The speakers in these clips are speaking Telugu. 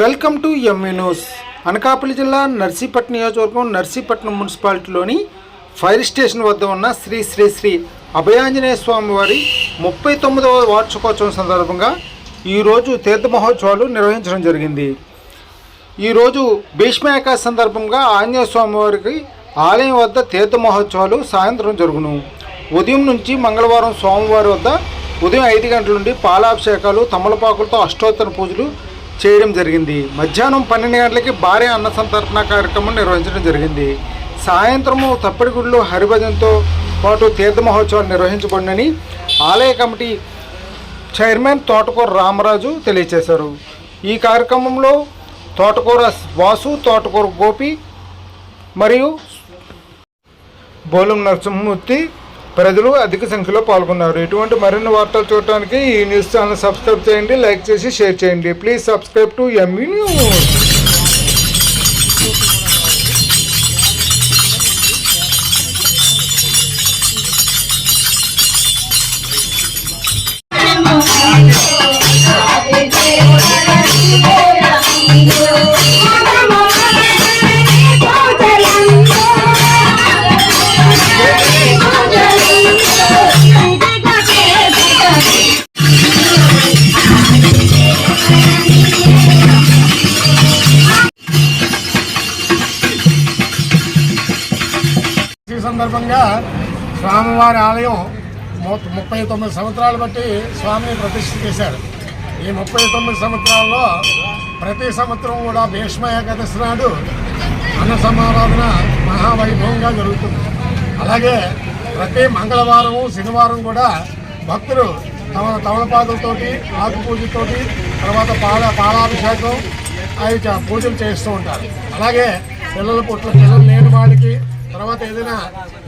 Welcome to ME news. Anakapalli జిల్లా నర్సీపట్నం నియోజకవర్గం నర్సీపట్నం మున్సిపాలిటీలోని ఫైర్ స్టేషన్ వద్ద ఉన్న శ్రీ శ్రీ శ్రీ అభయాంజనేయ స్వామి వారి ముప్పై తొమ్మిదవ వార్షికోత్సవం సందర్భంగా ఈరోజు తీర్థ మహోత్సవాలు నిర్వహించడం జరిగింది. ఈరోజు భీష్మ సందర్భంగా ఆంజనేయ స్వామి వారికి ఆలయం వద్ద తీర్థ మహోత్సవాలు సాయంత్రం జరుగును. ఉదయం నుంచి మంగళవారం స్వామివారి వద్ద ఉదయం ఐదు గంటల నుండి పాలాభిషేకాలు తమలపాకులతో అష్టోత్తర పూజలు చేయడం జరిగింది. మధ్యాహ్నం పన్నెండు గంటలకి భారీ అన్న సంతర్పణ కార్యక్రమం నిర్వహించడం జరిగింది. సాయంత్రము తప్పటి గుడిలో హరిభజన్తో పాటు తీర్థ మహోత్సవాలు నిర్వహించబడినని ఆలయ కమిటీ చైర్మన్ తోటకూర రామరాజు తెలియజేశారు. ఈ కార్యక్రమంలో తోటకూర వాసు తోటకూర గోపి మరియు బోలం నరసింహమూర్తి ప్రజలు అధిక సంఖ్యలో పాల్గొన్నారు. ఇటువంటి మరిన్ని వార్తలు చూడటానికి ఈ న్యూస్ ఛానల్ సబ్స్క్రైబ్ చేయండి లైక్ చేసి షేర్ చేయండి. Please subscribe to ME news సందర్భంగా స్వామివారి ఆలయం ము- ముప్పై తొమ్మిది సంవత్సరాలు బట్టి స్వామిని ప్రతిష్ఠ చేశారు. ఈ ముప్పై తొమ్మిది సంవత్సరాల్లో ప్రతి సంవత్సరం కూడా భీష్మ ఏకాదశి నాడు అన్న సమారాధన మహావైభవంగా జరుగుతుంది. అలాగే ప్రతి మంగళవారం శనివారం కూడా భక్తులు తమ తమలపాదులతోటి ఆకు పూజతోటి తర్వాత పాల పాలాభిషేకం అవి పూజలు చేస్తూ ఉంటారు. అలాగే పిల్లల పుట్ల పిల్లలు లేని వాళ్ళకి తర్వాత ఏదైనా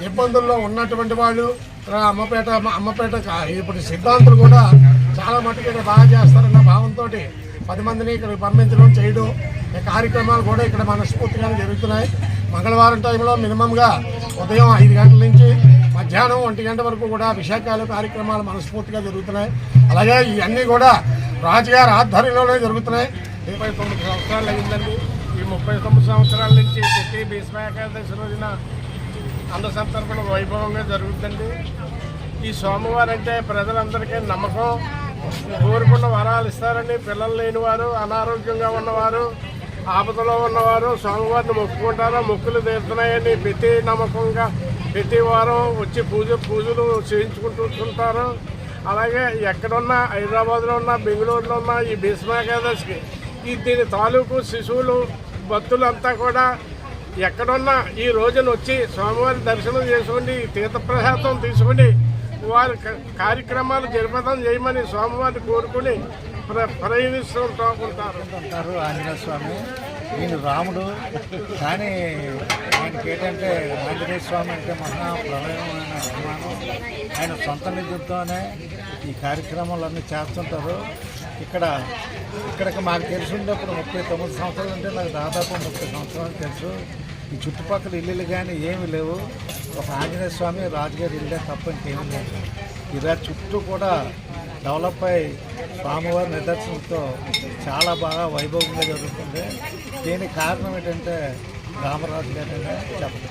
ఇబ్బందుల్లో ఉన్నటువంటి వాళ్ళు అమ్మపేట అమ్మపేట ఇప్పుడు సిద్ధాంతులు కూడా చాలా మటుకు ఇక్కడ బాగా చేస్తారన్న భావంతో పది మందిని ఇక్కడ పంపించడం చేయడం ఈ కార్యక్రమాలు కూడా ఇక్కడ మనస్ఫూర్తిగానే జరుగుతున్నాయి. మంగళవారం టైంలో మినిమంగా ఉదయం ఐదు గంటల నుంచి మధ్యాహ్నం ఒంటి గంట వరకు కూడా అభిషేకాలు కార్యక్రమాలు మనస్ఫూర్తిగా జరుగుతున్నాయి. అలాగే ఇవన్నీ కూడా రాజుగారి ఆధ్వర్యంలోనే జరుగుతున్నాయి. ఇరవై తొమ్మిది సంవత్సరాలు అయిందండి. ఈ ముప్పై తొమ్మిది సంవత్సరాల నుంచి ప్రతి భీష్మ ఏకాదశి రోజున అన్న సంతర్పణ వైభవంగా జరుగుతుంది ఈ సోమవారం అంటే ప్రజలందరికీ నమ్మకం. కోరుకున్న వరాలు ఇస్తారని పిల్లలు లేనివారు అనారోగ్యంగా ఉన్నవారు ఆపదలో ఉన్నవారు స్వామివారిని మొక్కుకుంటారు? మొక్కులు తీరుతున్నాయని ప్రతి నమ్మకంగా ప్రతి వారం వచ్చి పూజ పూజలు చేయించుకుంటుంటారు అలాగే ఎక్కడున్నా హైదరాబాద్లో ఉన్న బెంగళూరులో ఉన్న ఈ భీష్మ ఏకాదశికి ఈ దీని తాలూకు శిశువులు భక్తులంతా కూడా ఎక్కడున్నా ఈ రోజున వచ్చి స్వామివారి దర్శనం చేసుకుని తీర్థప్రసాదం తీసుకుని వారి కార్యక్రమాలు జరిపదం చేయమని స్వామివారిని కోరుకుని ప్ర ప్రయాణిస్తూ ఉంటారు. అంటారు ఆంజనేయ స్వామి. ఈయన రాముడు. కానీ ఆయనకి ఏంటంటే ఆంజనేయ స్వామి అంటే మహా ప్రళయమైన అభిమానం. ఆయన సొంత నిధులతోనే ఈ కార్యక్రమాలన్నీ చేస్తుంటారు. ఇక్కడ ఇక్కడికి మాకు తెలిసి ఉండేప్పుడు ముప్పై తొమ్మిది సంవత్సరాలు అంటే నాకు దాదాపు ముప్పై సంవత్సరాలు తెలుసు. ఈ చుట్టుపక్కల ఇల్లులు కానీ ఏమీ లేవు. ఒక ఆంజనేయ స్వామి రాజుగారి ఇల్లే తప్ప ఇంకేమీ లేదు. ఇలా చుట్టూ కూడా డెవలప్ అయి స్వామివారి నిదర్శనంతో చాలా బాగా వైభవంగా జరుగుతుంది. దీనికి కారణం ఏంటంటే రామరాజు గారు చెప్పారు